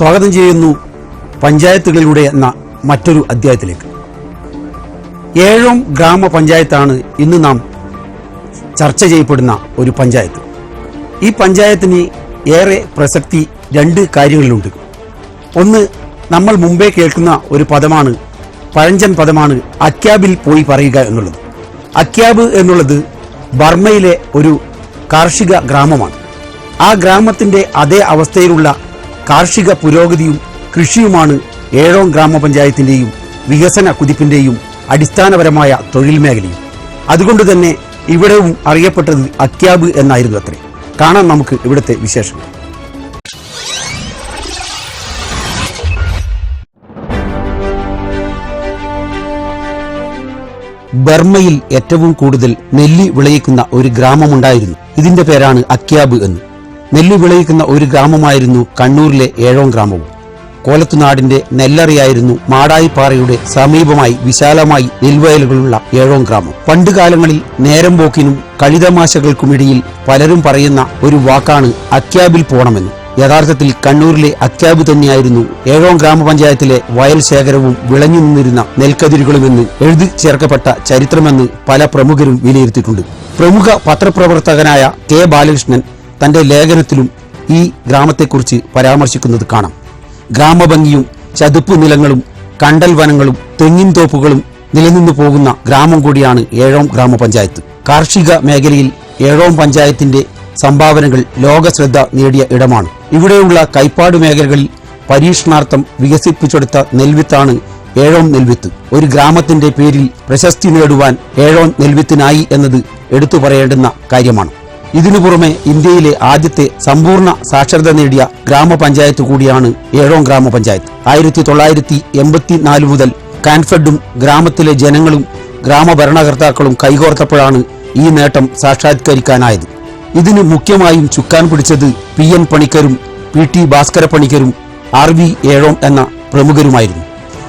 സ്വാഗതം ചെയ്യുന്നു പഞ്ചായത്തുകളിലൂടെ എന്ന മറ്റൊരു അധ്യായത്തിലേക്ക്. ഏഴോം ഗ്രാമപഞ്ചായത്താണ് ഇന്ന് നാം ചർച്ച ചെയ്യപ്പെടുന്ന ഒരു പഞ്ചായത്ത്. ഈ പഞ്ചായത്തിന് ഏറെ പ്രസക്തി രണ്ട് കാര്യങ്ങളിലുണ്ട്. ഒന്ന് നമ്മൾ മുമ്പേ കേൾക്കുന്ന ഒരു പദമാണ് പഴഞ്ചൻ പദമാണ് അക്യാബിൽ പോയി പറയുക എന്നുള്ളത്. അക്യാബ് എന്നുള്ളത് ബർമ്മയിലെ ഒരു കാർഷിക ഗ്രാമമാണ്. ആ ഗ്രാമത്തിന്റെ അതേ അവസ്ഥയിലുള്ള കാർഷിക പുരോഗതിയും കൃഷിയുമാണ് ഏഴോം ഗ്രാമപഞ്ചായത്തിന്റെയും വികസന കുതിപ്പിന്റെയും അടിസ്ഥാനപരമായ തൊഴിൽ മേഖലയും. അതുകൊണ്ട് തന്നെ ഇവിടെയും അറിയപ്പെട്ടത് അക്യാബ് എന്നായിരുന്നു അത്രേ. കാണാം നമുക്ക് ഇവിടുത്തെ വിശേഷങ്ങൾ. ബർമ്മയിൽ ഏറ്റവും കൂടുതൽ നെല്ലി വിളയിക്കുന്ന ഒരു ഗ്രാമമുണ്ടായിരുന്നു. ഇതിന്റെ പേരാണ് അക്യാബ് എന്ന്. നെല്ല് വിളയിക്കുന്ന ഒരു ഗ്രാമമായിരുന്നു കണ്ണൂരിലെ ഏഴോം ഗ്രാമവും. കോലത്തുനാടിന്റെ നെല്ലറിയായിരുന്നു മാടായിപ്പാറയുടെ സമീപമായി വിശാലമായി നെൽവയലുകളുള്ള ഏഴോം ഗ്രാമം. പണ്ട് കാലങ്ങളിൽ നേരം പോക്കിനും കഴുതമാശകൾക്കുമിടയിൽ പലരും പറയുന്ന ഒരു വാക്കാണ് അക്യാബിൽ പോണമെന്ന്. യഥാർത്ഥത്തിൽ കണ്ണൂരിലെ അക്യാബ് തന്നെയായിരുന്നു ഏഴോം ഗ്രാമപഞ്ചായത്തിലെ വയൽ ശേഖരവും വിളഞ്ഞു നിന്നിരുന്ന നെൽക്കതിരുകളുമെന്ന് എഴുതി ചേർക്കപ്പെട്ട ചരിത്രമെന്ന് പല പ്രമുഖരും വിലയിരുത്തിയിട്ടുണ്ട്. പ്രമുഖ പത്രപ്രവർത്തകനായ കെ ബാലകൃഷ്ണൻ തന്റെ ലേഖനത്തിലും ഈ ഗ്രാമത്തെക്കുറിച്ച് പരാമർശിക്കുന്നത് കാണാം. ഗ്രാമഭംഗിയും ചതുപ്പ് നിലങ്ങളും കണ്ടൽ വനങ്ങളും തെങ്ങിൻ തോപ്പുകളും നിലനിന്നു പോകുന്ന ഗ്രാമം കൂടിയാണ് ഏഴോം ഗ്രാമപഞ്ചായത്ത്. കാർഷിക മേഖലയിൽ ഏഴോം പഞ്ചായത്തിന്റെ സംഭാവനകൾ ലോകശ്രദ്ധ നേടിയ ഇടമാണ്. ഇവിടെയുള്ള കൈപ്പാട് മേഖലകളിൽ പരീക്ഷണാർത്ഥം വികസിപ്പിച്ചെടുത്ത നെൽവിത്താണ് ഏഴോം നെൽവിത്ത്. ഒരു ഗ്രാമത്തിന്റെ പേരിൽ പ്രശസ്തി നേടുവാൻ ഏഴോം നെൽവിത്തിനായി എന്നത് എടുത്തു പറയേണ്ടുന്ന കാര്യമാണ്. ഇതിനു പുറമെ ഇന്ത്യയിലെ ആദ്യത്തെ സമ്പൂർണ സാക്ഷരത നേടിയ ഗ്രാമപഞ്ചായത്ത് കൂടിയാണ് ഏഴോം ഗ്രാമപഞ്ചായത്ത്. ആയിരത്തി തൊള്ളായിരത്തി എൺപത്തിനാല് മുതൽ കാൻഫെഡും ഗ്രാമത്തിലെ ജനങ്ങളും ഗ്രാമഭരണകർത്താക്കളും കൈകോർത്തപ്പോഴാണ് ഈ നേട്ടം സാക്ഷാത്കരിക്കാനായത്. ഇതിന് മുഖ്യമായും ചുക്കാൻ പിടിച്ചത് പി എൻ പണിക്കരും പി ടി ഭാസ്കര പണിക്കരും ആർ വി ഏഴോം എന്ന പ്രമുഖരുമായിരുന്നു.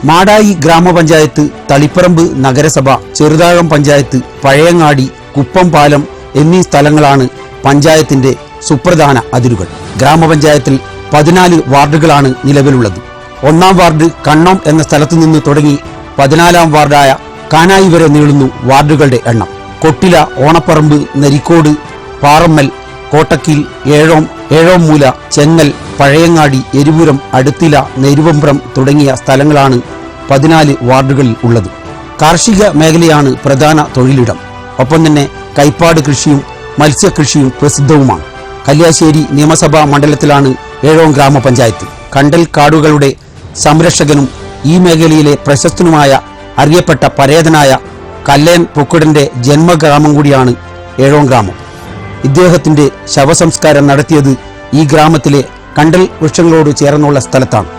മാടായി ഗ്രാമപഞ്ചായത്ത് തളിപ്പറമ്പ് നഗരസഭ ചെറുതാഴം പഞ്ചായത്ത് പഴയങ്ങാടി കുപ്പം പാലം എന്നീ സ്ഥലങ്ങളാണ് പഞ്ചായത്തിന്റെ സുപ്രധാന അതിരുകൾ. ഗ്രാമപഞ്ചായത്തിൽ പതിനാല് വാർഡുകളാണ് നിലവിലുള്ളത്. ഒന്നാം വാർഡ് കണ്ണം എന്ന സ്ഥലത്തു നിന്ന് തുടങ്ങി പതിനാലാം വാർഡായ കാനായി വരെ നീളുന്നു വാർഡുകളുടെ എണ്ണം. കൊട്ടില ഓണപ്പറമ്പ് നരിക്കോട് പാറമ്മൽ കോട്ടക്കിൽ ഏഴോം മൂല ചെങ്ങൽ പഴയങ്ങാടി എരിപുരം അടുത്തില നെരുവമ്പ്രം തുടങ്ങിയ സ്ഥലങ്ങളാണ് പതിനാല് വാർഡുകളിൽ ഉള്ളത്. കാർഷിക മേഖലയാണ് പ്രധാന തൊഴിലിടം. ഒപ്പം തന്നെ കൈപ്പാട് കൃഷിയും മത്സ്യകൃഷിയും പ്രസിദ്ധവുമാണ്. കല്യാശ്ശേരി നിയമസഭാ മണ്ഡലത്തിലാണ് ഏഴോം ഗ്രാമപഞ്ചായത്ത്. കണ്ടൽ കാടുകളുടെ സംരക്ഷകനും ഈ മേഖലയിലെ പ്രശസ്തനുമായ അറിയപ്പെട്ട പരേതനായ കല്ലേൻ പൊക്കുടന്റെ ജന്മഗ്രാമം കൂടിയാണ് ഏഴോം ഗ്രാമം. ഇദ്ദേഹത്തിന്റെ ശവസംസ്കാരം നടത്തിയത് ഈ ഗ്രാമത്തിലെ കണ്ടൽ വൃക്ഷങ്ങളോട് ചേർന്നുള്ള സ്ഥലത്താണ്.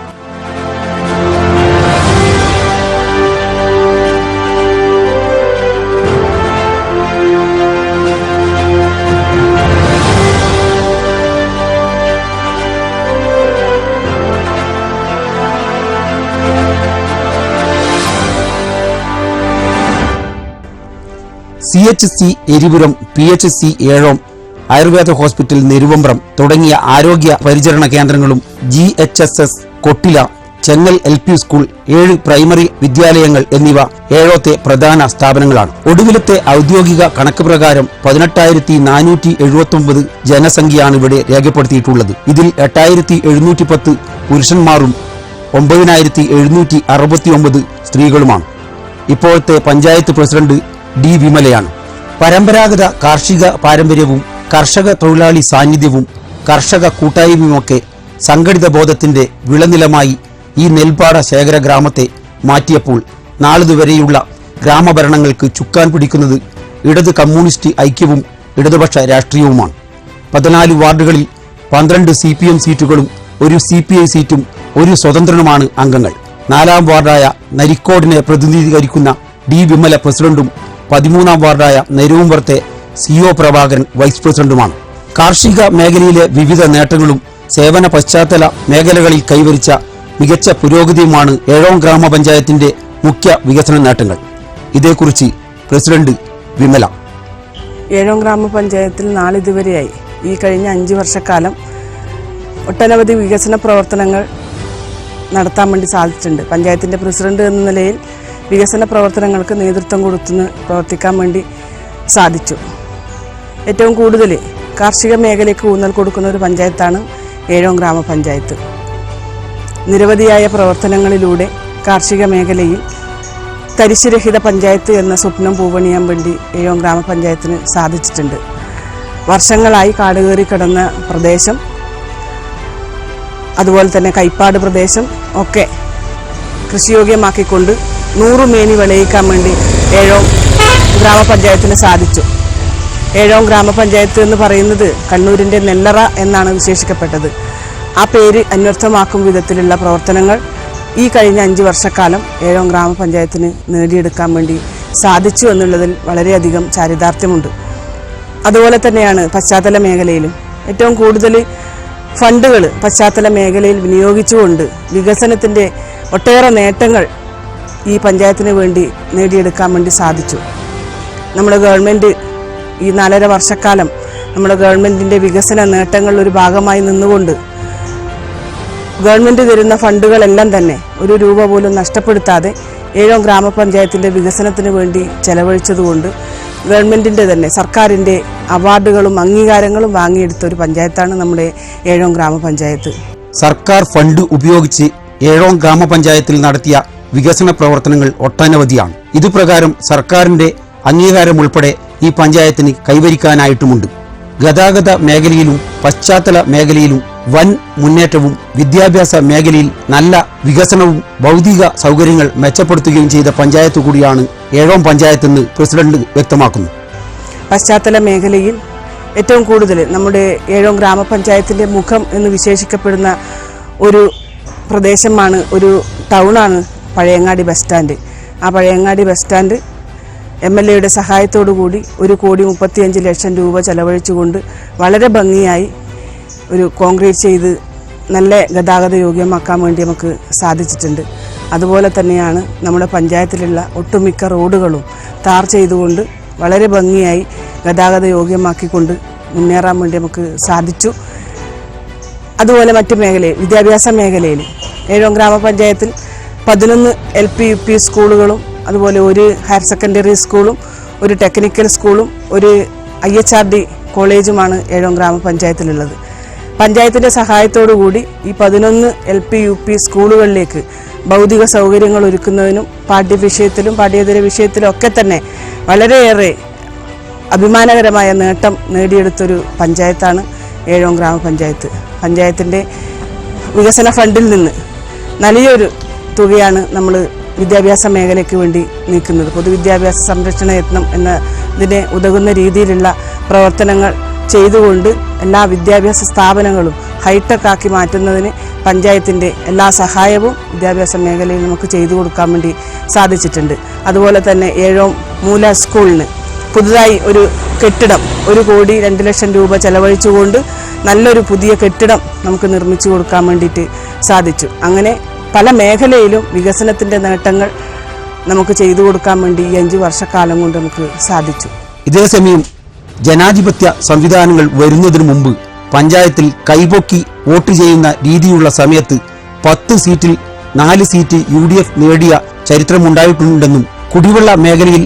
C H C Eripuram P H C Ezhom Ayurveda hospital Neruvambram തുടങ്ങിയ ആരോഗ്യ പരിചരണ കേന്ദ്രങ്ങളും G H S S Kottila Chengal L P school ഏഴ് പ്രൈമറി വിദ്യാലയങ്ങൾ എന്നിവ ഏഴോത്തെ പ്രധാന സ്ഥാപനങ്ങളാണ്. ഒടുവിലത്തെ ഔദ്യോഗിക കണക്ക് പ്രകാരം പതിനെട്ടായിരത്തി നാനൂറ്റി എഴുപത്തി ഒമ്പത് ജനസംഖ്യയാണ് ഇവിടെ രേഖപ്പെടുത്തിയിട്ടുള്ളത്. ഇതിൽ എട്ടായിരത്തി എഴുന്നൂറ്റി പത്ത് പുരുഷന്മാരും ഒമ്പതിനായിരത്തി എഴുന്നൂറ്റി അറുപത്തി ഒമ്പത് സ്ത്രീകളുമാണ്. ഇപ്പോഴത്തെ പഞ്ചായത്ത് പ്രസിഡന്റ് ഡി വിമലയാണ്. പരമ്പരാഗത കാർഷിക പാരമ്പര്യവും കർഷക തൊഴിലാളി സാന്നിധ്യവും കർഷക കൂട്ടായ്മയുമൊക്കെ സംഘടിത ബോധത്തിന്റെ വിളനിലമായി ഈ നെൽപ്പാട ശേഖര ഗ്രാമത്തെ മാറ്റിയപ്പോൾ നാളിതുവരെയുള്ള ഗ്രാമഭരണങ്ങൾക്ക് ചുക്കാൻ പിടിക്കുന്നത് ഇടത് കമ്മ്യൂണിസ്റ്റ് ഐക്യവും ഇടതുപക്ഷ രാഷ്ട്രീയവുമാണ്. പതിനാല് വാർഡുകളിൽ പന്ത്രണ്ട് സി പി എം സീറ്റുകളും ഒരു സി പി ഐ സീറ്റും ഒരു സ്വതന്ത്രനുമാണ് അംഗങ്ങൾ. നാലാം വാർഡായ നരിക്കോടിനെ പ്രതിനിധീകരിക്കുന്ന ഡി വിമല പ്രസിഡന്റും പതിമൂന്നാം വാർഡായ നെരുവുംപുറത്തെ സി ഒ പ്രഭാകരൻ വൈസ് പ്രസിഡന്റുമാണ്. കാർഷിക മേഖലയിലെ വിവിധ നേട്ടങ്ങളും സേവന പശ്ചാത്തല മേഖലകളിൽ കൈവരിച്ച മികച്ച പുരോഗതിയുമാണ് ഏഴോം ഗ്രാമപഞ്ചായത്തിന്റെ മുഖ്യ വികസന നേട്ടങ്ങൾ. ഇതേക്കുറിച്ച് പ്രസിഡന്റ് വിമല. ഏഴോം ഗ്രാമപഞ്ചായത്തിൽ നാളിതുവരെയായി ഈ കഴിഞ്ഞ അഞ്ച് വർഷക്കാലം ഒട്ടനവധി വികസന പ്രവർത്തനങ്ങൾ നടത്താൻ വേണ്ടി സാധിച്ചിട്ടുണ്ട്. പഞ്ചായത്തിന്റെ പ്രസിഡന്റ് എന്ന നിലയിൽ വികസന പ്രവർത്തനങ്ങൾക്ക് നേതൃത്വം കൊടുത്തുനിന്ന് പ്രവർത്തിക്കാൻ വേണ്ടി സാധിച്ചു. ഏറ്റവും കൂടുതൽ കാർഷിക മേഖലയ്ക്ക് ഊന്നൽ കൊടുക്കുന്ന ഒരു പഞ്ചായത്താണ് ഏഴോം ഗ്രാമപഞ്ചായത്ത്. നിരവധിയായ പ്രവർത്തനങ്ങളിലൂടെ കാർഷിക മേഖലയിൽ തരിശുരഹിത പഞ്ചായത്ത് എന്ന സ്വപ്നം പൂവണിയാൻ വേണ്ടി ഏഴോം ഗ്രാമപഞ്ചായത്തിന് സാധിച്ചിട്ടുണ്ട്. വർഷങ്ങളായി കാടുകയറി കിടന്ന പ്രദേശം അതുപോലെ തന്നെ കൈപ്പാട് പ്രദേശം ഒക്കെ കൃഷിയോഗ്യമാക്കിക്കൊണ്ട് നൂറ് മേനി വിളയിക്കാൻ വേണ്ടി ഏഴോം ഗ്രാമപഞ്ചായത്തിന് സാധിച്ചു. ഏഴോം ഗ്രാമപഞ്ചായത്ത് എന്ന് പറയുന്നത് കണ്ണൂരിന്റെ നെല്ലറ എന്നാണ് വിശേഷിക്കപ്പെട്ടത്. ആ പേര് അന്വർത്ഥമാക്കും വിധത്തിലുള്ള പ്രവർത്തനങ്ങൾ ഈ കഴിഞ്ഞ അഞ്ച് വർഷക്കാലം ഏഴോം ഗ്രാമപഞ്ചായത്തിന് നേടിയെടുക്കാൻ വേണ്ടി സാധിച്ചു എന്നുള്ളതിൽ വളരെയധികം ചാരിതാർത്ഥ്യമുണ്ട്. അതുപോലെ തന്നെയാണ് പശ്ചാത്തല മേഖലയിലും ഏറ്റവും കൂടുതൽ ഫണ്ടുകൾ പശ്ചാത്തല മേഖലയിൽ വിനിയോഗിച്ചുകൊണ്ട് വികസനത്തിന്റെ ഒട്ടേറെ നേട്ടങ്ങൾ ഈ പഞ്ചായത്തിന് വേണ്ടി നേടിയെടുക്കാൻ വേണ്ടി സാധിച്ചു. നമ്മുടെ ഗവൺമെന്റ് ഈ നാലര വർഷക്കാലം നമ്മുടെ ഗവൺമെന്റിന്റെ വികസന നേട്ടങ്ങളിൽ ഒരു ഭാഗമായി നിന്നുകൊണ്ട് ഗവൺമെന്റ് തരുന്ന ഫണ്ടുകളെല്ലാം തന്നെ ഒരു രൂപ പോലും നഷ്ടപ്പെടുത്താതെ ഏഴോ ഗ്രാമപഞ്ചായത്തിന്റെ വികസനത്തിന് വേണ്ടി ചെലവഴിച്ചതുകൊണ്ട് ഗവൺമെന്റിന്റെ തന്നെ സർക്കാരിന്റെ അവാർഡുകളും അംഗീകാരങ്ങളും വാങ്ങിയെടുത്ത ഒരു പഞ്ചായത്താണ് നമ്മുടെ ഏഴോം ഗ്രാമപഞ്ചായത്ത്. സർക്കാർ ഫണ്ട് ഉപയോഗിച്ച് ഏഴോം ഗ്രാമപഞ്ചായത്തിൽ നടത്തിയ വികസന പ്രവർത്തനങ്ങൾ ഒട്ടനവധിയാണ്. ഇതുപ്രകാരം സർക്കാരിന്റെ അംഗീകാരം ഉൾപ്പെടെ ഈ പഞ്ചായത്തിന് കൈവരിക്കാനായിട്ടുമുണ്ട്. ഗതാഗത മേഖലയിലും പശ്ചാത്തല മേഖലയിലും വൻ മുന്നേറ്റവും വിദ്യാഭ്യാസ മേഖലയിൽ നല്ല വികസനവും ഭൗതിക സൗകര്യങ്ങൾ മെച്ചപ്പെടുത്തുകയും ചെയ്ത പഞ്ചായത്ത് കൂടിയാണ് ഏഴോം പഞ്ചായത്തെന്ന് പ്രസിഡന്റ് വ്യക്തമാക്കുന്നു. പശ്ചാത്തല മേഖലയിൽ ഏറ്റവും കൂടുതൽ നമ്മുടെ ഏഴോം ഗ്രാമപഞ്ചായത്തിന്റെ മുഖം എന്ന് വിശേഷിക്കപ്പെടുന്ന ഒരു പ്രദേശമാണ് ഒരു ടൗണാണ് പഴയങ്ങാടി ബസ് സ്റ്റാൻഡ്. ആ Pazhayangadi bus stand M L എയുടെ സഹായത്തോടു കൂടി ഒരു കോടി മുപ്പത്തിയഞ്ച് ലക്ഷം രൂപ ചെലവഴിച്ചുകൊണ്ട് വളരെ ഭംഗിയായി ഒരു കോൺക്രീറ്റ് ചെയ്ത് നല്ല ഗതാഗത യോഗ്യമാക്കാൻ വേണ്ടി നമുക്ക് സാധിച്ചിട്ടുണ്ട്. അതുപോലെ തന്നെയാണ് നമ്മുടെ പഞ്ചായത്തിലുള്ള ഒട്ടുമിക്ക റോഡുകളും താർ ചെയ്തുകൊണ്ട് വളരെ ഭംഗിയായി ഗതാഗത യോഗ്യമാക്കിക്കൊണ്ട് മുന്നേറാൻ വേണ്ടി നമുക്ക് സാധിച്ചു. അതുപോലെ മറ്റു മേഖലയിൽ വിദ്യാഭ്യാസ മേഖലയിൽ ഏഴോം ഗ്രാമപഞ്ചായത്തിൽ പതിനൊന്ന് എൽ പി യു പി സ്കൂളുകളും അതുപോലെ ഒരു ഹയർ സെക്കൻഡറി സ്കൂളും ഒരു ടെക്നിക്കൽ സ്കൂളും ഒരു ഐ എച്ച് ആർ ഡി കോളേജുമാണ് ഏഴോം ഗ്രാമപഞ്ചായത്തിലുള്ളത്. പഞ്ചായത്തിന്റെ കൂടി ഈ പതിനൊന്ന് എൽ പി യു പി സ്കൂളുകളിലേക്ക് ഭൗതിക സൗകര്യങ്ങൾ ഒരുക്കുന്നതിനും പാഠ്യവിഷയത്തിലും പാഠ്യേതര വിഷയത്തിലും ഒക്കെ തന്നെ വളരെയേറെ അഭിമാനകരമായ നേട്ടം നേടിയെടുത്തൊരു പഞ്ചായത്താണ് ഏഴോം ഗ്രാമപഞ്ചായത്ത്. പഞ്ചായത്തിന്റെ വികസന ഫണ്ടിൽ നിന്ന് വലിയൊരു തുകയാണ് നമ്മൾ വിദ്യാഭ്യാസ മേഖലയ്ക്ക് വേണ്ടി നീക്കുന്നത്. പൊതുവിദ്യാഭ്യാസ സംരക്ഷണ യത്നം എന്ന ഇതിനെ ഉതകുന്ന രീതിയിലുള്ള പ്രവർത്തനങ്ങൾ ചെയ്തുകൊണ്ട് എല്ലാ വിദ്യാഭ്യാസ സ്ഥാപനങ്ങളും ഹൈടെക് ആക്കി മാറ്റുന്നതിന് പഞ്ചായത്തിന്റെ എല്ലാ സഹായവും വിദ്യാഭ്യാസ മേഖലയിൽ നമുക്ക് ചെയ്തു കൊടുക്കാൻ വേണ്ടി സാധിച്ചിട്ടുണ്ട്. അതുപോലെ തന്നെ ഏഴോം മൂല സ്കൂളിന് പുതുതായി ഒരു കെട്ടിടം ഒരു കോടി രണ്ട് ലക്ഷം രൂപ ചെലവഴിച്ചുകൊണ്ട് നല്ലൊരു പുതിയ കെട്ടിടം നമുക്ക് നിർമ്മിച്ചു കൊടുക്കാൻ വേണ്ടിയിട്ട് സാധിച്ചു. അങ്ങനെ പല മേഖലയിലും വികസനത്തിന്റെ നേട്ടങ്ങൾ നമുക്ക് ചെയ്തു കൊടുക്കാൻ വേണ്ടി ഈ അഞ്ച് വർഷക്കാലം കൊണ്ട് നമുക്ക് സാധിച്ചു. ഇതേസമയം ജനാധിപത്യ സംവിധാനങ്ങൾ വരുന്നതിനു മുമ്പ് പഞ്ചായത്തിൽ കൈപൊക്കി വോട്ട് ചെയ്യുന്ന രീതിയുള്ള സമയത്ത് പത്ത് സീറ്റിൽ നാല് സീറ്റ് യു ഡി എഫ് നേടിയ ചരിത്രമുണ്ടായിട്ടുണ്ടെന്നും കുടിവെള്ള മേഖലയിൽ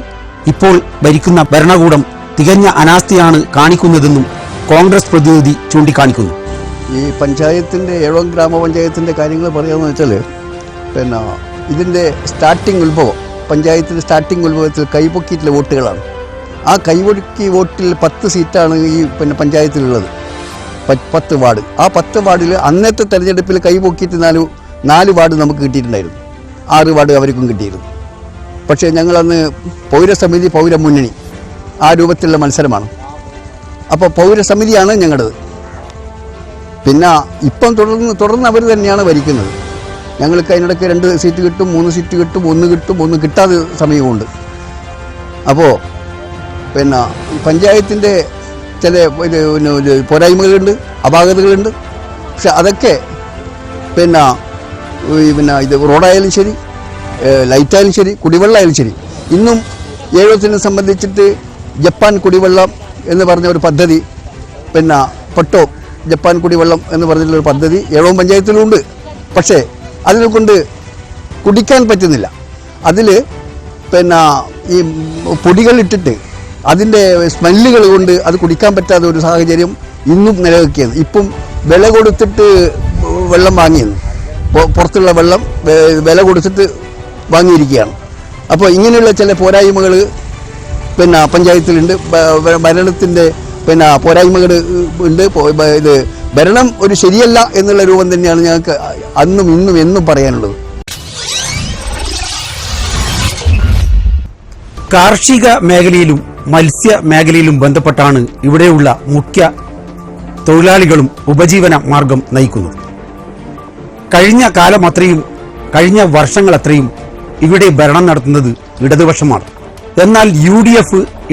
ഇപ്പോൾ ഭരിക്കുന്ന ഭരണകൂടം തികഞ്ഞ അനാസ്ഥയാണ് കാണിക്കുന്നതെന്നും കോൺഗ്രസ് പ്രതിനിധി ചൂണ്ടിക്കാണിക്കുന്നു. ഈ പഞ്ചായത്തിന്റെ ഏഴോം ഗ്രാമപഞ്ചായത്തിന്റെ കാര്യങ്ങൾ പറയാമെന്ന് വെച്ചാൽ പിന്നെ ഇതിന്റെ സ്റ്റാർട്ടിംഗ് ഉത്ഭവം പഞ്ചായത്തിന്റെ സ്റ്റാർട്ടിംഗ് ഉത്ഭവത്തിൽ കൈപൊക്കിയിട്ടുള്ള വോട്ടുകളാണ്. ആ കൈപൊക്കി വോട്ടിൽ പത്ത് സീറ്റാണ് ഈ പിന്നെ പഞ്ചായത്തിലുള്ളത്. പത്ത് വാർഡ്. ആ പത്ത് വാർഡിൽ അന്നത്തെ തെരഞ്ഞെടുപ്പിൽ കൈപൊക്കിയിട്ട് നാല് നാല് വാർഡ് നമുക്ക് കിട്ടിയിട്ടുണ്ടായിരുന്നു. ആറ് വാർഡ് അവർക്കും കിട്ടിയിരുന്നു. പക്ഷേ ഞങ്ങളന്ന് പൗരസമിതി പൗരമുന്നണി ആ രൂപത്തിലുള്ള മത്സരമാണ്. അപ്പോൾ പൗരസമിതിയാണ് ഞങ്ങളുടേത് പിന്നെ ഇപ്പം തുടർന്ന് തുടർന്ന് അവർ തന്നെയാണ് ഭരിക്കുന്നത്. ഞങ്ങൾക്ക് അതിനിടയ്ക്ക് രണ്ട് സീറ്റ് കിട്ടും മൂന്ന് സീറ്റ് കിട്ടും ഒന്ന് കിട്ടും ഒന്ന് കിട്ടാതെ സമയമുണ്ട്. അപ്പോൾ പിന്നെ പഞ്ചായത്തിന്റെ ചില പിന്നെ പോരായ്മകളുണ്ട് അപാകതകളുണ്ട്. പക്ഷെ അതൊക്കെ പിന്നെ പിന്നെ ഇത് റോഡായാലും ശരി ലൈറ്റായാലും ശരി കുടിവെള്ളമായാലും ശരി. ഇന്നും ഏഴത്തിനെ സംബന്ധിച്ചിട്ട് ജപ്പാൻ കുടിവെള്ളം എന്ന് പറഞ്ഞ ഒരു പദ്ധതി പിന്നെ പൊട്ടോ ജപ്പാൻ കുടിവെള്ളം എന്ന് പറഞ്ഞിട്ടുള്ള ഒരു പദ്ധതി ഏഴവും പഞ്ചായത്തിലുണ്ട്. പക്ഷേ അതിനെ കൊണ്ട് കുടിക്കാൻ പറ്റുന്നില്ല. അതിൽ പിന്നെ ഈ പൊടികൾ ഇട്ടിട്ട് അതിന്റെ സ്മെല്ലുകൾ കൊണ്ട് അത് കുടിക്കാൻ പറ്റാത്ത ഒരു സാഹചര്യം ഇന്നും നിലനിൽക്കുകയാണ്. ഇപ്പം വില കൊടുത്തിട്ട് വെള്ളം വാങ്ങിയത് പുറത്തുള്ള വെള്ളം വില കൊടുത്തിട്ട് വാങ്ങിയിരിക്കുകയാണ്. അപ്പോൾ ഇങ്ങനെയുള്ള ചില പോരായ്മകൾ പിന്നെ പഞ്ചായത്തിലുണ്ട്. ഭരണത്തിന്റെ പിന്നെ പോരായ്മകൾ ഉണ്ട്. ഇത് ഭരണം ഒരു ശരിയല്ല എന്നുള്ള രൂപം തന്നെയാണ് ഞങ്ങൾക്ക് അന്നും ഇന്നും എന്നും പറയാനുള്ളത്. കാർഷിക മേഖലയിലും മത്സ്യ മേഖലയിലും ബന്ധപ്പെട്ടാണ് ഇവിടെയുള്ള മുഖ്യ തൊഴിലാളികളും ഉപജീവന മാർഗം നയിക്കുന്നത്. കഴിഞ്ഞ കാലം അത്രയും കഴിഞ്ഞ വർഷങ്ങൾ അത്രയും ഇവിടെ ഭരണം നടത്തുന്നത് ഇടതുപക്ഷമാണ്. എന്നാൽ യു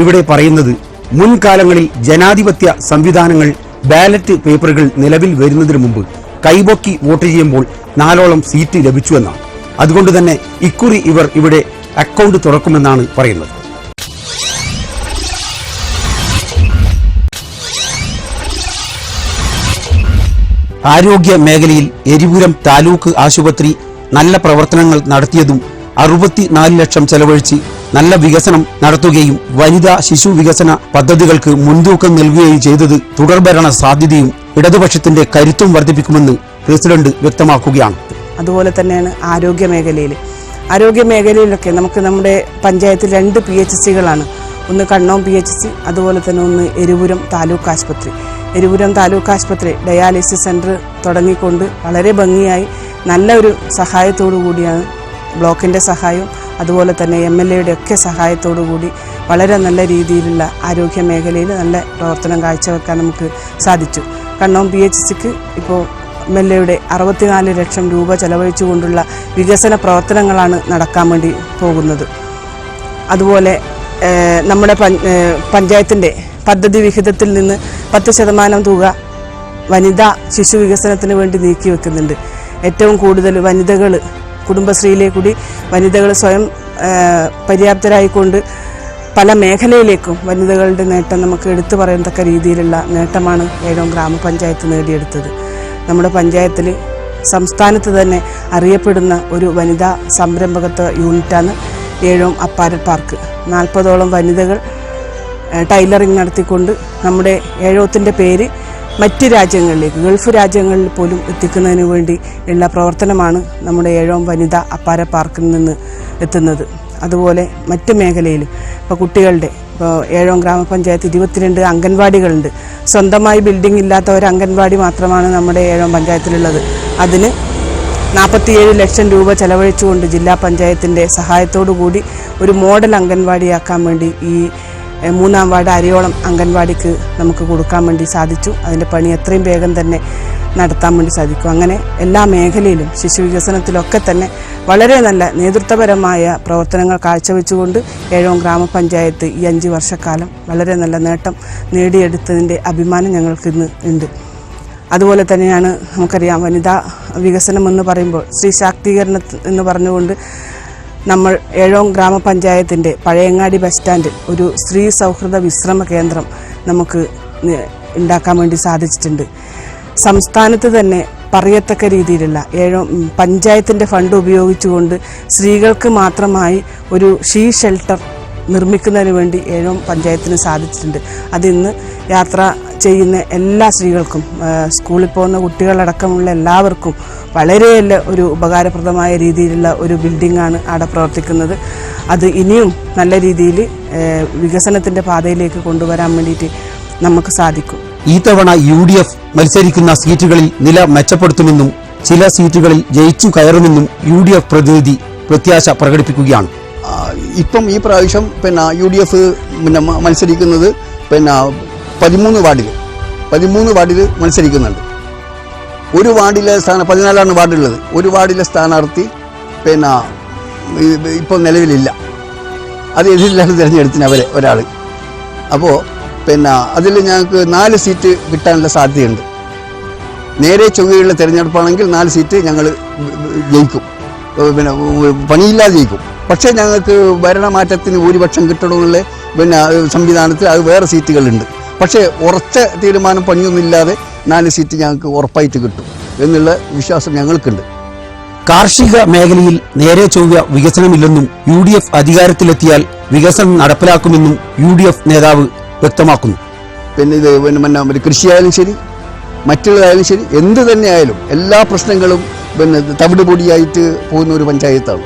ഇവിടെ പറയുന്നത് മുൻകാലങ്ങളിൽ ജനാധിപത്യ സംവിധാനങ്ങൾ ബാലറ്റ് പേപ്പറുകൾ നിലവിൽ വരുന്നതിന് മുമ്പ് കൈപൊക്കി വോട്ട് ചെയ്യുമ്പോൾ നാലോളം സീറ്റ് ലഭിച്ചുവെന്നാണ്. അതുകൊണ്ട് തന്നെ ഇക്കുറി ഇവർ ഇവിടെ അക്കൗണ്ട് തുറക്കുമെന്നാണ് പറയുന്നത്. ആരോഗ്യ മേഖലയിൽ എരിപുരം താലൂക്ക് ആശുപത്രി നല്ല പ്രവർത്തനങ്ങൾ നടത്തിയതും അറുപത്തിനാല് ലക്ഷം ചെലവഴിച്ച് നല്ല വികസനം നടത്തുകയും വനിതാ ശിശു വികസന പദ്ധതികൾക്ക് മുൻതൂക്കം നൽകുകയും ചെയ്തത് തുടർഭരണ സാധ്യതയും ഇടതുപക്ഷത്തിന്റെ കരുത്തും വർദ്ധിപ്പിക്കുമെന്ന് പ്രസിഡന്റ് വ്യക്തമാക്കുകയാണ്. അതുപോലെ തന്നെയാണ് ആരോഗ്യ മേഖലയിൽ ആരോഗ്യ മേഖലയിലൊക്കെ നമുക്ക് നമ്മുടെ പഞ്ചായത്തിൽ രണ്ട് പി എച്ച് സികളാണ്. ഒന്ന് കണ്ണോം പി എച്ച് സി അതുപോലെ തന്നെ ഒന്ന് എരിപുരം താലൂക്ക് ആശുപത്രി. എരിപുരം താലൂക്ക് ആശുപത്രി ഡയാലിസിസ് സെന്റർ തുടങ്ങിക്കൊണ്ട് വളരെ ഭംഗിയായി നല്ല ഒരു സഹായത്തോടു കൂടിയാണ് ബ്ലോക്കിന്റെ സഹായവും. അതുപോലെ തന്നെ എം എൽ എയുടെ ഒക്കെ കൂടി വളരെ നല്ല രീതിയിലുള്ള ആരോഗ്യ മേഖലയിൽ നല്ല പ്രവർത്തനം കാഴ്ചവെക്കാൻ നമുക്ക് സാധിച്ചു. കണ്ണോം പി എച്ച് സിക്ക് ഇപ്പോൾ എം എൽ എയുടെ അറുപത്തിനാല് ലക്ഷം രൂപ ചെലവഴിച്ചുകൊണ്ടുള്ള വികസന പ്രവർത്തനങ്ങളാണ് നടക്കാൻ വേണ്ടി പോകുന്നത്. അതുപോലെ നമ്മുടെ പഞ്ച- പഞ്ചായത്തിന്റെ പദ്ധതി വിഹിതത്തിൽ നിന്ന് പത്ത് ശതമാനം തുക വനിതാ ശിശു വികസനത്തിന് വേണ്ടി നീക്കി വെക്കുന്നുണ്ട് ഏറ്റവും കൂടുതൽ വനിതകൾ കുടുംബശ്രീയിലെ കൂടി വനിതകൾ സ്വയം പര്യാപ്തരായിക്കൊണ്ട് പല മേഖലയിലേക്കും വനിതകളുടെ നേട്ടം നമുക്ക് എടുത്തു പറയത്തക്ക രീതിയിലുള്ള നേട്ടമാണ് ഏഴോം ഗ്രാമപഞ്ചായത്ത് നേടിയെടുത്തത്. നമ്മുടെ പഞ്ചായത്തിൽ സംസ്ഥാനത്ത് തന്നെ അറിയപ്പെടുന്ന ഒരു വനിതാ സംരംഭകത്വ യൂണിറ്റാണ് ഏഴോം അപ്പാരൽ പാർക്ക്. നാൽപ്പതോളം വനിതകൾ ടൈലറിംഗ് നടത്തിക്കൊണ്ട് നമ്മുടെ ഏഴോത്തിന്റെ പേര് മറ്റ് രാജ്യങ്ങളിലേക്ക് ഗൾഫ് രാജ്യങ്ങളിൽ പോലും എത്തിക്കുന്നതിന് വേണ്ടി ഉള്ള പ്രവർത്തനമാണ് നമ്മുടെ ഏഴോം വനിത അപ്പാര പാർക്കിൽ നിന്ന് എത്തുന്നത്. അതുപോലെ മറ്റ് മേഖലയിലും ഇപ്പോൾ കുട്ടികളുടെ ഇപ്പോൾ ഏഴോം ഗ്രാമപഞ്ചായത്ത് ഇരുപത്തിരണ്ട് അംഗൻവാടികളുണ്ട്. സ്വന്തമായി ബിൽഡിംഗ് ഇല്ലാത്ത ഒരു അംഗൻവാടി മാത്രമാണ് നമ്മുടെ ഏഴോം പഞ്ചായത്തിലുള്ളത്. അതിന് നാൽപ്പത്തിയേഴ് ലക്ഷം രൂപ ചെലവഴിച്ചുകൊണ്ട് ജില്ലാ പഞ്ചായത്തിന്റെ സഹായത്തോടു കൂടി ഒരു മോഡൽ അംഗൻവാടിയാക്കാൻ വേണ്ടി ഈ മൂന്നാം വാർഡ് അരിയോളം അംഗൻവാടിക്ക് നമുക്ക് കൊടുക്കാൻ വേണ്ടി സാധിച്ചു. അതിന്റെ പണി എത്രയും വേഗം തന്നെ നടത്താൻ വേണ്ടി സാധിക്കും. അങ്ങനെ എല്ലാ മേഖലയിലും ശിശു വികസനത്തിലൊക്കെ തന്നെ വളരെ നല്ല നേതൃത്വപരമായ പ്രവർത്തനങ്ങൾ കാഴ്ചവെച്ചുകൊണ്ട് ഏഴോം ഗ്രാമപഞ്ചായത്ത് ഈ അഞ്ച് വർഷക്കാലം വളരെ നല്ല നേട്ടം നേടിയെടുത്തതിന്റെ അഭിമാനം ഞങ്ങൾക്ക് ഇന്ന് ഉണ്ട്. അതുപോലെ തന്നെയാണ് നമുക്കറിയാം വനിതാ വികസനം എന്ന് പറയുമ്പോൾ സ്ത്രീ ശാക്തീകരണം എന്ന് പറഞ്ഞുകൊണ്ട് നമ്മൾ ഏഴോം ഗ്രാമപഞ്ചായത്തിന്റെ പഴയങ്ങാടി ബസ് സ്റ്റാൻഡിൽ ഒരു സ്ത്രീ സൗഹൃദ വിശ്രമ കേന്ദ്രം നമുക്ക് ഉണ്ടാക്കാൻ വേണ്ടി സാധിച്ചിട്ടുണ്ട്. സംസ്ഥാനത്ത് തന്നെ പറയത്തക്ക രീതിയിലുള്ള ഏഴോ പഞ്ചായത്തിന്റെ ഫണ്ട് ഉപയോഗിച്ചുകൊണ്ട് സ്ത്രീകൾക്ക് മാത്രമായി ഒരു ഷീ ഷെൽട്ടർ നിർമ്മിക്കുന്നതിന് വേണ്ടി ഏഴോം പഞ്ചായത്തിന് സാധിച്ചിട്ടുണ്ട്. അതിന്ന് യാത്ര ചെയ്യുന്ന എല്ലാ സ്ത്രീകൾക്കും സ്കൂളിൽ പോകുന്ന കുട്ടികളടക്കമുള്ള എല്ലാവർക്കും വളരെ നല്ല ഒരു ഉപകാരപ്രദമായ രീതിയിലുള്ള ഒരു ബിൽഡിംഗാണ് അവിടെ പ്രവർത്തിക്കുന്നത്. അത് ഇനിയും നല്ല രീതിയിൽ വികസനത്തിന്റെ പാതയിലേക്ക് കൊണ്ടുവരാൻ വേണ്ടിയിട്ട് നമുക്ക് സാധിക്കും. ഈ തവണ യു ഡി എഫ് മത്സരിക്കുന്ന സീറ്റുകളിൽ നില മെച്ചപ്പെടുത്തുമെന്നും ചില സീറ്റുകളിൽ ജയിച്ചു കയറുമെന്നും യു ഡി എഫ് പ്രതിനിധി പ്രത്യാശ പ്രകടിപ്പിക്കുകയാണ്. ഇപ്പം ഈ പ്രാവശ്യം പിന്നെ യു ഡി എഫ് പിന്നെ മത്സരിക്കുന്നത് പിന്നെ പതിമൂന്ന് വാർഡിൽ പതിമൂന്ന് വാർഡിൽ മത്സരിക്കുന്നുണ്ട്. ഒരു വാർഡിലെ സ്ഥാനം പതിനാലാണ് വാർഡുള്ളത്. ഒരു വാർഡിലെ സ്ഥാനാർത്ഥി പിന്നെ ഇപ്പോൾ നിലവിലില്ല. അത് എതിരിലാണ് തിരഞ്ഞെടുത്തിന് അവരെ ഒരാൾ അപ്പോൾ പിന്നെ അതിൽ ഞങ്ങൾക്ക് നാല് സീറ്റ് കിട്ടാനുള്ള സാധ്യതയുണ്ട്. നേരെ ചൊവ്വയുള്ള തിരഞ്ഞെടുപ്പാണെങ്കിൽ നാല് സീറ്റ് ഞങ്ങൾ ജയിക്കും. പിന്നെ പണിയില്ലാതെ ജയിക്കും. പക്ഷേ ഞങ്ങൾക്ക് ഭരണമാറ്റത്തിന് ഭൂരിപക്ഷം കിട്ടണമെന്നുള്ള പിന്നെ സംവിധാനത്തിൽ അത് വേറെ സീറ്റുകളുണ്ട്. പക്ഷേ ഉറച്ച തീരുമാനം പണിയൊന്നുമില്ലാതെ നാല് സീറ്റ് ഞങ്ങൾക്ക് ഉറപ്പായിട്ട് കിട്ടും എന്നുള്ള വിശ്വാസം ഞങ്ങൾക്കുണ്ട്. കാർഷിക മേഖലയിൽ നേരെ ചൊവ്വ വികസനമില്ലെന്നും യു ഡി എഫ് അധികാരത്തിലെത്തിയാൽ വികസനം നടപ്പിലാക്കുമെന്നും യു ഡി എഫ് നേതാവ് വ്യക്തമാക്കുന്നു. പിന്നെ ഇത് പിന്നെ കൃഷിയായാലും ശരി മറ്റുള്ളതായാലും ശരി എന്ത് തന്നെ ആയാലും എല്ലാ പ്രശ്നങ്ങളും പിന്നെ തവിട് പൊടിയായിട്ട് പോകുന്ന ഒരു പഞ്ചായത്താണ്.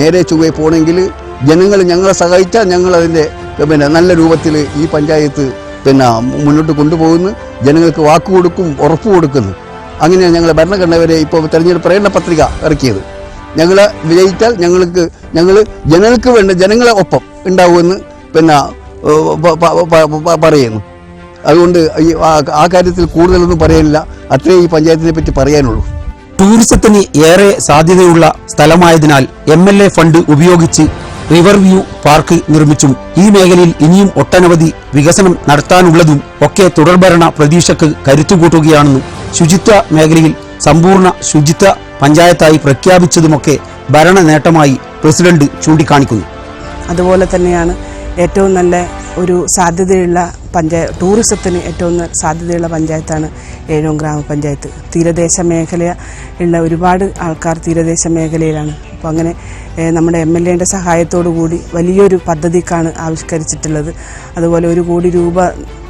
നേരെ ചൊവ്വേ പോകണമെങ്കിൽ ജനങ്ങൾ ഞങ്ങളെ സഹായിച്ചാൽ ഞങ്ങൾ അതിന്റെ പിന്നെ നല്ല രൂപത്തിൽ ഈ പഞ്ചായത്ത് പിന്നെ മുന്നോട്ട് കൊണ്ടുപോകുന്ന ജനങ്ങൾക്ക് വാക്ക് കൊടുക്കും ഉറപ്പ് കൊടുക്കുന്നു. അങ്ങനെയാണ് ഞങ്ങൾ ഭരണഘടനവരെ ഇപ്പോൾ തെരഞ്ഞെടുപ്പ് പ്രേരണ പത്രിക ഇറക്കിയത്. ഞങ്ങൾ വിജയിച്ചാൽ ഞങ്ങൾക്ക് ഞങ്ങൾ ജനങ്ങൾക്ക് വേണ്ട ജനങ്ങളെ ഒപ്പം ഉണ്ടാവുമെന്ന് പിന്നെ പറയുന്നു. അതുകൊണ്ട് ഈ ആ- കാര്യത്തിൽ കൂടുതലൊന്നും പറയാനില്ല. അത്രേ ഈ പഞ്ചായത്തിനെ പറ്റി പറയാനുള്ളൂ. ടൂറിസത്തിന് ഏറെ സാധ്യതയുള്ള സ്ഥലമായതിനാൽ എ ഫണ്ട് ഉപയോഗിച്ച് റിവർ വ്യൂ പാർക്ക് നിർമ്മിച്ചും ഈ മേഖലയിൽ ഇനിയും ഒട്ടനവധി വികസനം നടത്താനുള്ളതും ഒക്കെ തുടർഭരണ പ്രതീക്ഷക്ക് കരുത്തുകൂട്ടുകയാണെന്നും ശുചിത്വ മേഖലയിൽ സമ്പൂർണ ശുചിത്വ പഞ്ചായത്തായി പ്രഖ്യാപിച്ചതുമൊക്കെ ഭരണ നേട്ടമായി പ്രസിഡന്റ് ചൂണ്ടിക്കാണിക്കുന്നു. അതുപോലെ തന്നെയാണ് ഏറ്റവും നല്ല ഒരു സാധ്യതയുള്ള പഞ്ചായ ടൂറിസത്തിന് ഏറ്റവും സാധ്യതയുള്ള പഞ്ചായത്താണ് ഏഴോം ഗ്രാമപഞ്ചായത്ത്. തീരദേശ മേഖല ഉള്ള ഒരുപാട് ആൾക്കാർ തീരദേശ മേഖലയിലാണ്. അപ്പോൾ അങ്ങനെ നമ്മുടെ എം എൽ എയുടെ സഹായത്തോടു കൂടി വലിയൊരു പദ്ധതിക്കാണ് ആവിഷ്കരിച്ചിട്ടുള്ളത്. അതുപോലെ ഒരു കോടി രൂപ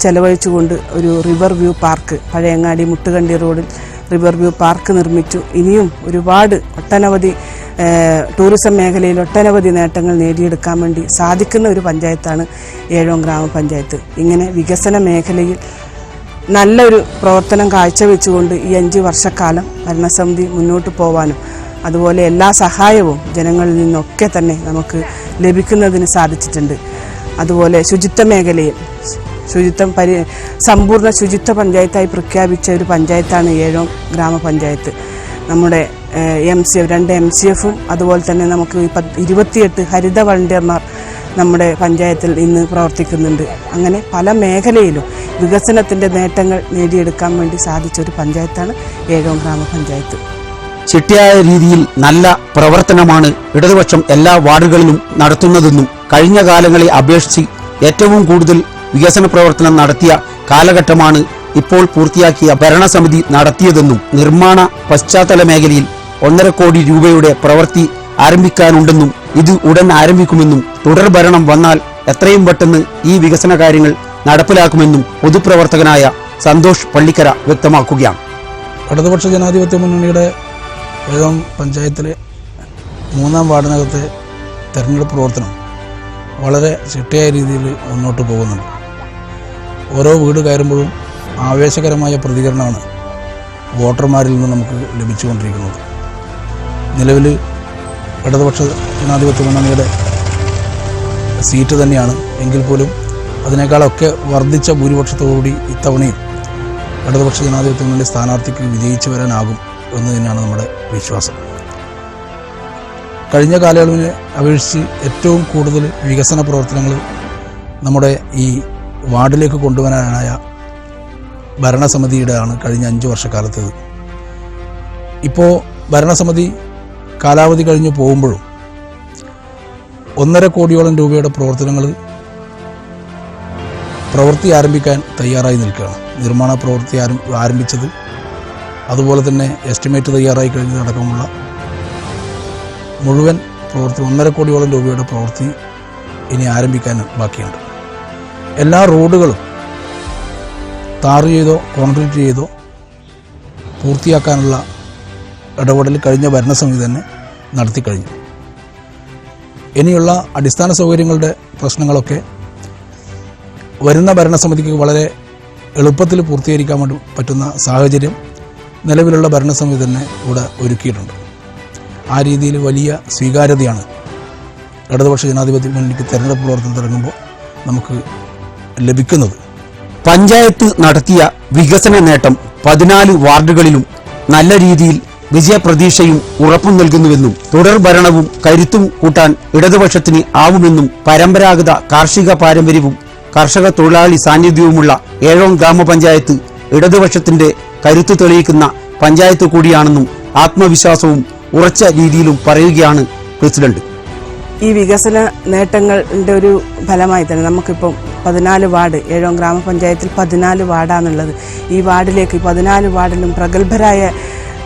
ചെലവഴിച്ചുകൊണ്ട് ഒരു river view park Pazhayangadi Muttukandi റോഡിൽ റിവർ വ്യൂ പാർക്ക് നിർമ്മിച്ചു. ഇനിയും ഒരുപാട് ഒട്ടനവധി ടൂറിസം മേഖലയിൽ ഒട്ടനവധി നേട്ടങ്ങൾ നേടിയെടുക്കാൻ വേണ്ടി സാധിക്കുന്ന ഒരു പഞ്ചായത്താണ് ഏഴോം ഗ്രാമപഞ്ചായത്ത്. ഇങ്ങനെ വികസന മേഖലയിൽ നല്ലൊരു പ്രവർത്തനം കാഴ്ചവെച്ചുകൊണ്ട് ഈ അഞ്ച് വർഷക്കാലം ഭരണസമിതി മുന്നോട്ട് പോവാനും അതുപോലെ എല്ലാ സഹായവും ജനങ്ങളിൽ നിന്നൊക്കെ തന്നെ നമുക്ക് ലഭിക്കുന്നതിന് സാധിച്ചിട്ടുണ്ട്. അതുപോലെ ശുചിത്വ മേഖലയിൽ ശുചിത്വം പരി സമ്പൂർണ ശുചിത്വ പഞ്ചായത്തായി പ്രഖ്യാപിച്ച ഒരു പഞ്ചായത്താണ് ഏഴോം ഗ്രാമപഞ്ചായത്ത്. നമ്മുടെ എം സി എഫ് രണ്ട് എം സി എഫും അതുപോലെ തന്നെ നമുക്ക് ഇരുപത്തിയെട്ട് ഹരിത വളണ്ടിയർമാർ നമ്മുടെ പഞ്ചായത്തിൽ ഇന്ന് പ്രവർത്തിക്കുന്നുണ്ട്. അങ്ങനെ പല മേഖലയിലും വികസനത്തിന്റെ നേട്ടങ്ങൾ നേടിയെടുക്കാൻ വേണ്ടി സാധിച്ച ഒരു പഞ്ചായത്താണ് ഏഴോം ഗ്രാമപഞ്ചായത്ത്. ചിട്ടയായ രീതിയിൽ നല്ല പ്രവർത്തനമാണ് ഇടതുപക്ഷം എല്ലാ വാർഡുകളിലും നടത്തുന്നതെന്നും കഴിഞ്ഞ കാലങ്ങളെ അപേക്ഷിച്ച് ഏറ്റവും കൂടുതൽ വികസന പ്രവർത്തനം നടത്തിയ കാലഘട്ടമാണ് ഇപ്പോൾ പൂർത്തിയാക്കിയ ഭരണസമിതി നടത്തിയതെന്നും നിർമ്മാണ പശ്ചാത്തല മേഖലയിൽ ഒന്നര കോടി രൂപയുടെ പ്രവൃത്തി ആരംഭിക്കാനുണ്ടെന്നും ഇത് ഉടൻ ആരംഭിക്കുമെന്നും തുടർ ഭരണം വന്നാൽ എത്രയും പെട്ടെന്ന് ഈ വികസന കാര്യങ്ങൾ നടപ്പിലാക്കുമെന്നും പൊതുപ്രവർത്തകനായ സന്തോഷ് പള്ളിക്കര വ്യക്തമാക്കുകയാണ്. ഇടതുപക്ഷ ജനാധിപത്യ മുന്നണിയുടെ ഏഴാം പഞ്ചായത്തിലെ മൂന്നാം വാർഡിനകത്തെ തെരഞ്ഞെടുപ്പ് പ്രവർത്തനം വളരെ ചിട്ടയായ രീതിയിൽ മുന്നോട്ട് പോകുന്നുണ്ട്. ഓരോ വീട് കയറുമ്പോഴും ആവേശകരമായ പ്രതികരണമാണ് വോട്ടർമാരിൽ നിന്ന് നമുക്ക് ലഭിച്ചുകൊണ്ടിരിക്കുന്നത്. നിലവിൽ ഇടതുപക്ഷ ജനാധിപത്യ മുന്നണിയുടെ സീറ്റ് തന്നെയാണ്. എങ്കിൽ പോലും അതിനേക്കാളൊക്കെ വർദ്ധിച്ച ഭൂരിപക്ഷത്തോടുകൂടി ഇത്തവണയും ഇടതുപക്ഷ ജനാധിപത്യ മുന്നണി സ്ഥാനാർത്ഥിക്ക് വിജയിച്ചു വരാനാകും. എന്ന് തന്നെയാണ് നമ്മുടെ വിശ്വാസം. കഴിഞ്ഞ കാലയളവിനെ അപേക്ഷിച്ച് ഏറ്റവും കൂടുതൽ വികസന പ്രവർത്തനങ്ങൾ നമ്മുടെ ഈ വാർഡിലേക്ക് കൊണ്ടുവരാനായ ഭരണസമിതിയുടെ ആണ് കഴിഞ്ഞ അഞ്ച് വർഷക്കാലത്തേത്. ഇപ്പോൾ ഭരണസമിതി കാലാവധി കഴിഞ്ഞ് പോകുമ്പോഴും ഒന്നര കോടിയോളം രൂപയുടെ പ്രവർത്തനങ്ങൾ പ്രവൃത്തി ആരംഭിക്കാൻ തയ്യാറായി നിൽക്കുകയാണ്. നിർമ്മാണ പ്രവൃത്തി ആരം- ആരംഭിച്ചത് അതുപോലെ തന്നെ എസ്റ്റിമേറ്റ് തയ്യാറായി കഴിഞ്ഞതടക്കമുള്ള മുഴുവൻ പ്രവൃത്തി ഒന്നര കോടിയോളം രൂപയുടെ പ്രവൃത്തി ഇനി ആരംഭിക്കാൻ ബാക്കിയുണ്ട്. എല്ലാ റോഡുകളും താറ് ചെയ്തോ കോൺക്രീറ്റ് ചെയ്തോ പൂർത്തിയാക്കാനുള്ള ഇടപെടൽ കഴിഞ്ഞ ഭരണസമിതി തന്നെ നടത്തിക്കഴിഞ്ഞു ഇനിയുള്ള അടിസ്ഥാന സൗകര്യങ്ങളുടെ പ്രശ്നങ്ങളൊക്കെ വരുന്ന ഭരണസമിതിക്ക് വളരെ എളുപ്പത്തിൽ പൂർത്തീകരിക്കാൻ പറ്റുന്ന സാഹചര്യം നിലവിലുള്ള ഭരണസമിതി തന്നെ ഇവിടെ ഒരുക്കിയിട്ടുണ്ട്. ആ രീതിയിൽ വലിയ സ്വീകാര്യതയാണ് ഇടതുപക്ഷ ജനാധിപത്യ മുന്നണിക്ക് തെരഞ്ഞെടുപ്പ് പ്രവർത്തനം തുടങ്ങുമ്പോൾ നമുക്ക് ലഭിക്കുന്നത്. പഞ്ചായത്ത് നടത്തിയ വികസന നേട്ടം പതിനാല് വാർഡുകളിലും നല്ല രീതിയിൽ വിജയപ്രതീക്ഷയും ഉറപ്പും നൽകുന്നുവെന്നും തുടർ ഭരണവും കരുത്തും കൂട്ടാൻ ഇടതുപക്ഷത്തിന് ആവുമെന്നും പരമ്പരാഗത കാർഷിക പാരമ്പര്യവും കർഷക തൊഴിലാളി സാന്നിധ്യവുമുള്ള ഏഴോം ഗ്രാമപഞ്ചായത്ത് ഇടതുപക്ഷത്തിന്റെ കരുത്ത് തെളിയിക്കുന്ന പഞ്ചായത്ത് കൂടിയാണെന്നും ആത്മവിശ്വാസവും ഉറച്ച രീതിയിലും പറയുകയാണ് പ്രസിഡന്റ്. ഈ വികസന നേട്ടങ്ങളുടെ ഒരു ഫലമായി തന്നെ നമുക്കിപ്പം പതിനാല് വാർഡ് ഏഴോം ഗ്രാമപഞ്ചായത്തിൽ പതിനാല് വാർഡാണുള്ളത്. ഈ വാർഡിലേക്ക് പതിനാല് വാർഡിലും പ്രഗത്ഭരായ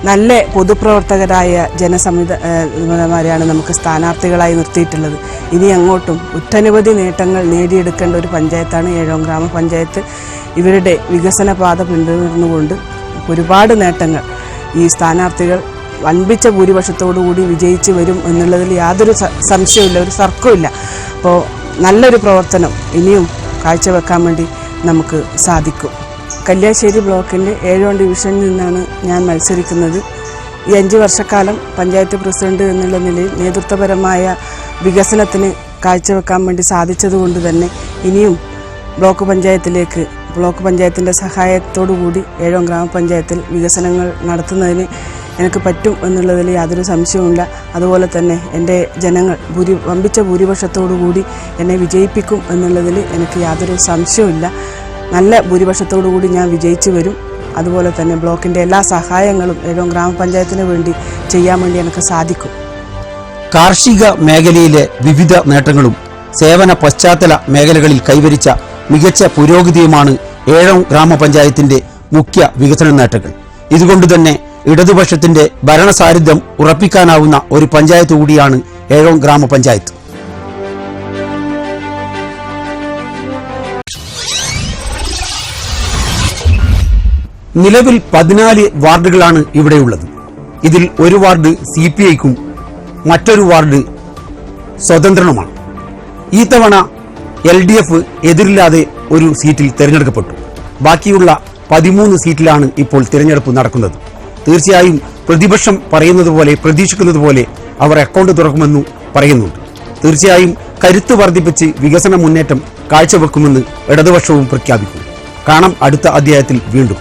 നല്ല പൊതുപ്രവർത്തകരായ ജനസമിതമാരെയാണ് നമുക്ക് സ്ഥാനാർത്ഥികളായി നിർത്തിയിട്ടുള്ളത്. ഇനി അങ്ങോട്ടും ഒട്ടനവധി നേട്ടങ്ങൾ നേടിയെടുക്കേണ്ട ഒരു പഞ്ചായത്താണ് ഏഴോം ഗ്രാമപഞ്ചായത്ത്. ഇവരുടെ വികസന പാത പിന്തുടർന്നുകൊണ്ട് ഒരുപാട് നേട്ടങ്ങൾ. ഈ സ്ഥാനാർത്ഥികൾ വൻപിച്ച ഭൂരിപക്ഷത്തോടുകൂടി വിജയിച്ചു വരും എന്നുള്ളതിൽ യാതൊരു സംശയമില്ല ഒരു തർക്കമില്ല അപ്പോൾ നല്ലൊരു പ്രവർത്തനം ഇനിയും കാഴ്ചവെക്കാൻ വേണ്ടി നമുക്ക് സാധിക്കും. കല്യാശ്ശേരി ബ്ലോക്കിന്റെ ഏഴോം ഡിവിഷനിൽ നിന്നാണ് ഞാൻ മത്സരിക്കുന്നത്. ഈ അഞ്ച് വർഷക്കാലം പഞ്ചായത്ത് പ്രസിഡന്റ് എന്നുള്ള നിലയിൽ നേതൃത്വപരമായ വികസനത്തിന് കാഴ്ചവെക്കാൻ വേണ്ടി സാധിച്ചതുകൊണ്ട് തന്നെ ഇനിയും ബ്ലോക്ക് പഞ്ചായത്തിലേക്ക് ബ്ലോക്ക് പഞ്ചായത്തിന്റെ സഹായത്തോടു കൂടി ഏഴോം ഗ്രാമപഞ്ചായത്തിൽ വികസനങ്ങൾ നടത്തുന്നതിന് എനിക്ക് പറ്റും എന്നുള്ളതിൽ യാതൊരു സംശയവുമില്ല. അതുപോലെ തന്നെ എന്റെ ജനങ്ങൾ ഭൂരി വമ്പിച്ച ഭൂരിപക്ഷത്തോടു കൂടി എന്നെ വിജയിപ്പിക്കും എന്നുള്ളതിൽ എനിക്ക് യാതൊരു സംശയവുമില്ല. നല്ല ഭൂരിപക്ഷത്തോടു കൂടി ഞാൻ വിജയിച്ചു വരും. അതുപോലെ തന്നെ ബ്ലോക്കിന്റെ എല്ലാ സഹായങ്ങളും ഏഴോം ഗ്രാമപഞ്ചായത്തിന് വേണ്ടി ചെയ്യാൻ വേണ്ടി എനിക്ക് സാധിക്കും. കാർഷിക മേഖലയിലെ വിവിധ നേട്ടങ്ങളും സേവന പശ്ചാത്തല മേഖലകളിൽ കൈവരിച്ച മികച്ച പുരോഗതിയുമാണ് ഏഴം ഗ്രാമപഞ്ചായത്തിന്റെ മുഖ്യ വികസന നേട്ടങ്ങൾ. ഇതുകൊണ്ട് തന്നെ ഇടതുപക്ഷത്തിന്റെ ഭരണസാരിധ്യം ഉറപ്പിക്കാനാവുന്ന ഒരു പഞ്ചായത്ത് കൂടിയാണ് ഏഴോം ഗ്രാമപഞ്ചായത്ത്. നിലവിൽ പതിനാല് വാർഡുകളാണ് ഇവിടെയുള്ളത്. ഇതിൽ ഒരു വാർഡ് സി പി ഐക്കും മറ്റൊരു വാർഡ് സ്വതന്ത്രനുമാണ്. ഈ തവണ എൽ ഡി എഫ് എതിരില്ലാതെ ഒരു സീറ്റിൽ തിരഞ്ഞെടുക്കപ്പെട്ടു. ബാക്കിയുള്ള പതിമൂന്ന് സീറ്റിലാണ് ഇപ്പോൾ തിരഞ്ഞെടുപ്പ് നടക്കുന്നത്. തീർച്ചയായും പ്രതിപക്ഷം പറയുന്നത് പോലെ പ്രതീക്ഷിക്കുന്നത് പോലെ അവർ അക്കൗണ്ട് തുറക്കുമെന്നു പറയുന്നുണ്ട്. തീർച്ചയായും കരുത്ത് വർദ്ധിപ്പിച്ച് വികസന മുന്നേറ്റം കാഴ്ചവെക്കുമെന്ന് ഇടതുപക്ഷവും പ്രഖ്യാപിക്കും കാണാം അടുത്ത അധ്യായത്തിൽ വീണ്ടും.